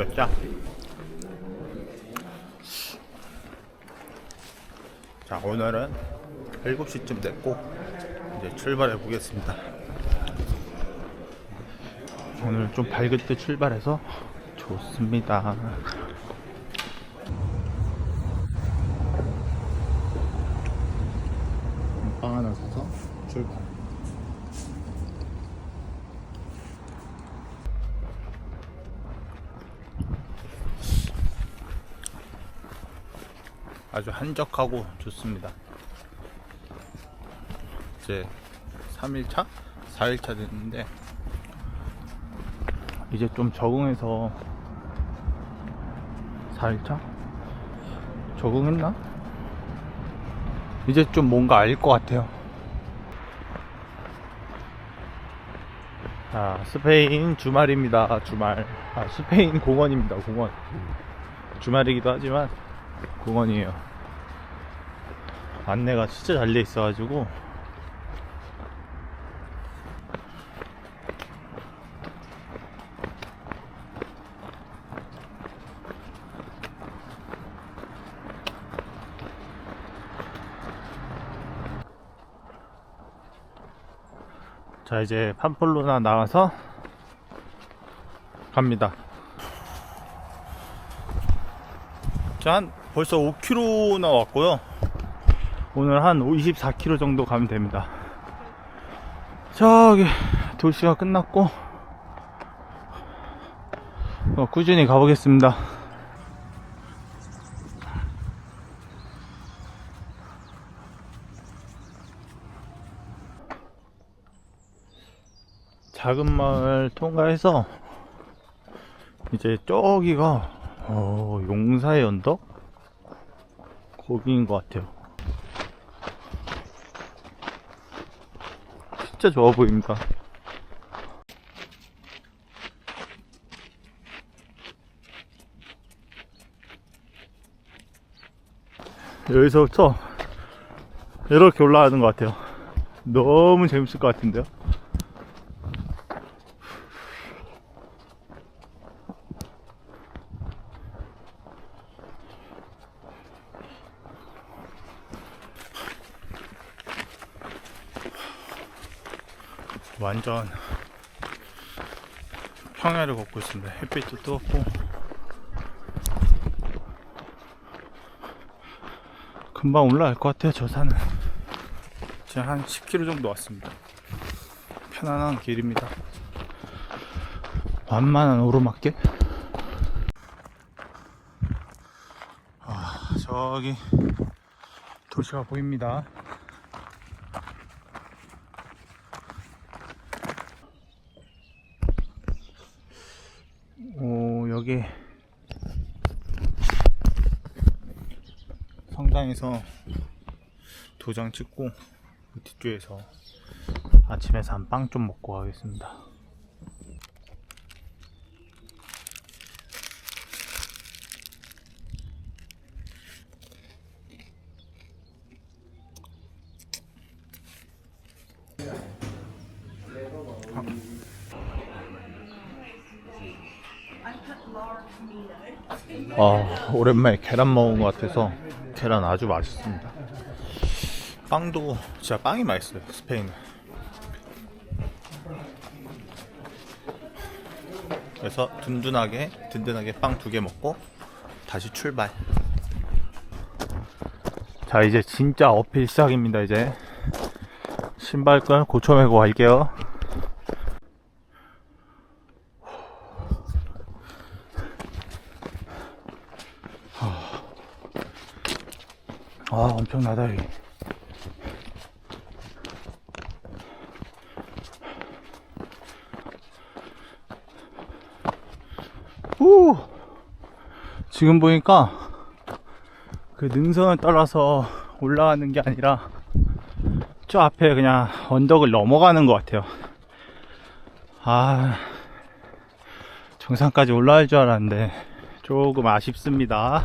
먹자. 자, 오늘은 7시쯤 됐고, 이제 출발해 보겠습니다. 오늘 좀 밝을 때 출발해서 좋습니다. 빵 하나 사서 출발. 아주 한적하고 좋습니다. 이제 3일차? 4일차 됐는데 이제 좀 적응해서 4일차? 적응했나? 이제 좀 뭔가 알 것 같아요. 아, 스페인 주말입니다. 주말. 아, 스페인 공원입니다. 공원. 주말이기도 하지만 공원이에요. 안내가 진짜 잘 돼 있어가지고 자 이제 팜플로나 나와서 갑니다. 짠 벌써 5km 나 왔고요. 오늘 한 24km 정도 가면 됩니다. 저기 도시가 끝났고 어, 꾸준히 가보겠습니다. 작은 마을 통과해서 이제 저기가 어, 용사의 언덕? 거기인 것 같아요. 진짜 좋아 보입니다. 여기서부터 이렇게 올라가는 것 같아요. 너무 재밌을 것 같은데요. 완전 평야를 걷고 있습니다. 햇빛도 뜨겁고 금방 올라갈 것 같아요. 저 산은 지금 한 10km 정도 왔습니다. 편안한 길입니다. 완만한 오르막길. 아, 저기 도시가 보입니다. 오, 여기 성당에서 도장 찍고 그 뒤쪽에서 아침에 산 빵 좀 먹고 가겠습니다. 아, 오랜만에 계란 먹은 것 같아서 계란 아주 맛있습니다. 빵도 진짜 빵이 맛있어요. 스페인은. 그래서 든든하게 든든하게 빵 두 개 먹고 다시 출발. 자 이제 진짜 어필 시작입니다. 이제 신발끈 고쳐 매고 갈게요. 아 엄청나다 여기 후! 지금 보니까 그 능선을 따라서 올라가는 게 아니라 저 앞에 그냥 언덕을 넘어가는 것 같아요. 아 정상까지 올라갈 줄 알았는데 조금 아쉽습니다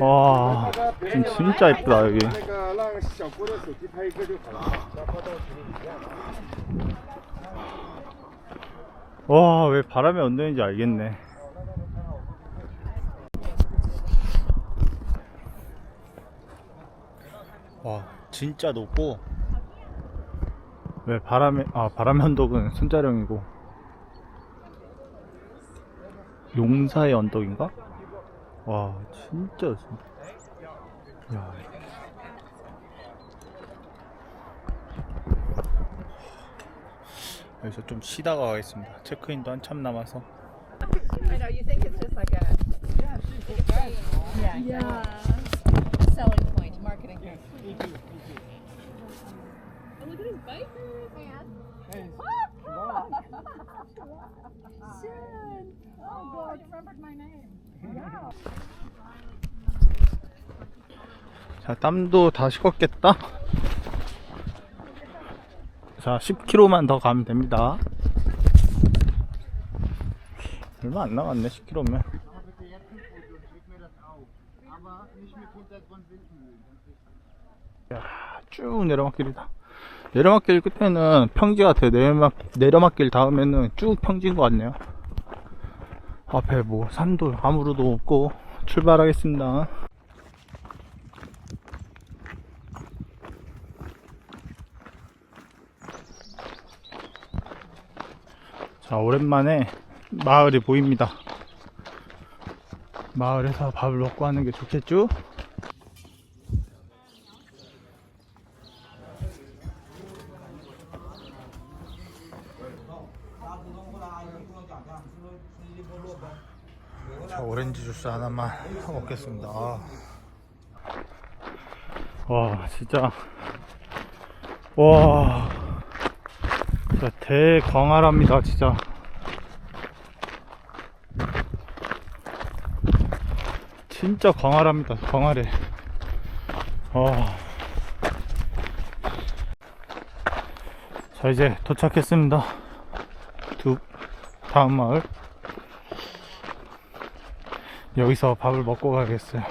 와 진짜 이쁘다 여기. 와 왜 바람의 언덕인지 알겠네. 와 진짜 높고. 왜 바람의 아 바람의 언덕은 손자령이고. 용사의 언덕인가? 와, 진짜, 진짜. 야. 여기서 좀 쉬다가 가겠습니다. 체크인도 한참 남아서. I know you think it's just like a yeah, yeah. selling point, marketing. Oh, look at his bikers, man. Sharon. Oh, God, you remembered my name. 자, 땀도 다 식었겠다. 자, 10km만 더 가면 됩니다. 얼마 안 남았네, 10km면. 야, 쭉 내려막길이다. 내려막길 끝에는 평지 같아요. 내려막, 내려막길 다음에는 쭉 평지인 것 같네요. 앞에 뭐 산도 아무로도 없고 출발하겠습니다. 자, 오랜만에 마을이 보입니다. 마을에서 밥을 먹고 하는 게 좋겠죠? 오렌지 주스 하나만 먹겠습니다. 아. 와, 진짜. 와. 진짜 대광활합니다 진짜 진짜 광활합니다 광활해 와. 자 이제 도착했습니다 두 다음 마을 여기서 밥을 먹고 가겠어요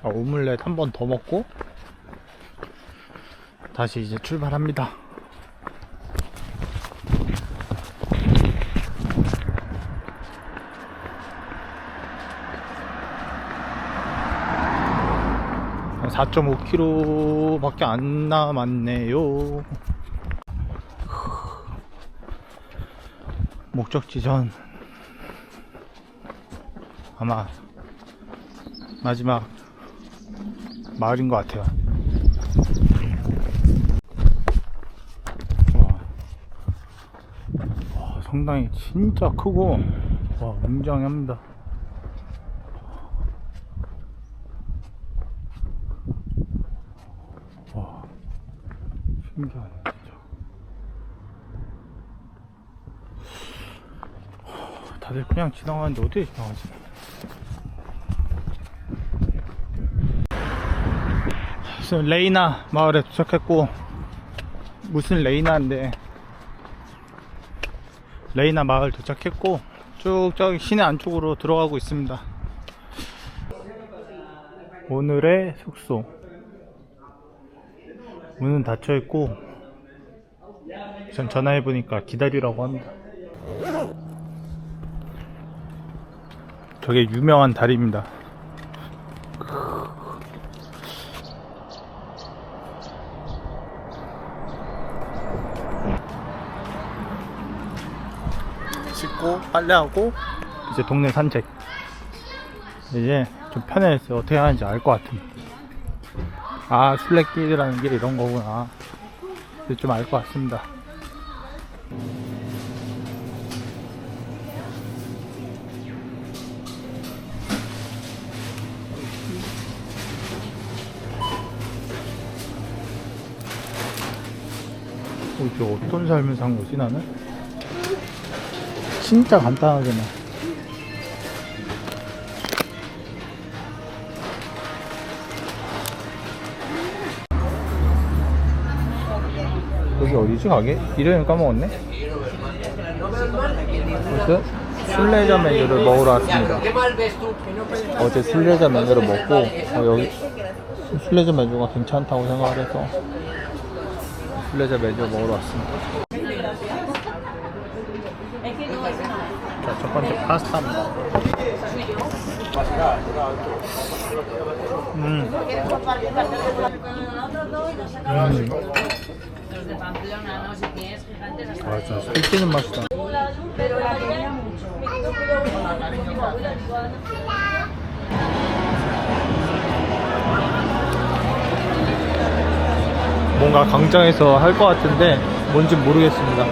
자, 오믈렛 한 번 더 먹고 다시 이제 출발합니다. 4.5km밖에 안 남았네요. 목적지 전 아마 마지막 마을인 것 같아요. 와, 와, 성당이 진짜 크고 와 웅장합니다. 와 신기하네 진짜. 하, 다들 그냥 지나가는데 어디에 지나가지? 지금 레이나 마을에 도착했고 무슨 레이나인데 레이나 마을 도착했고 쭉 저기 시내 안쪽으로 들어가고 있습니다. 오늘의 숙소. 문은 닫혀 있고 전 전화해 보니까 기다리라고 합니다 저게 유명한 다리입니다. 씻고 빨래하고. 이제 동네 산책. 이제 좀 편해졌어요 어떻게 하는지 알 것 같은. 아 술래길이라는 게 이런 거구나. 이제 좀알 것 같습니다 어, 이게 어떤 삶을 산 거지 나는? 진짜 간단하게만. 여기 어디지 가게? 이름을 까먹었네? 벌써 순례자 메뉴를 먹으러 왔습니다. 어제 순례자 메뉴를 먹고 어, 여기 순례자 메뉴가 괜찮다고 생각을 해서. 순례자 메뉴 먹으러 왔습니다. 자, 첫 번째 파스타입니다. 음. 음. 아, 진짜 살찌는 맛이다. 뭔가 광장에서 할 것 같은데 뭔지 모르겠습니다.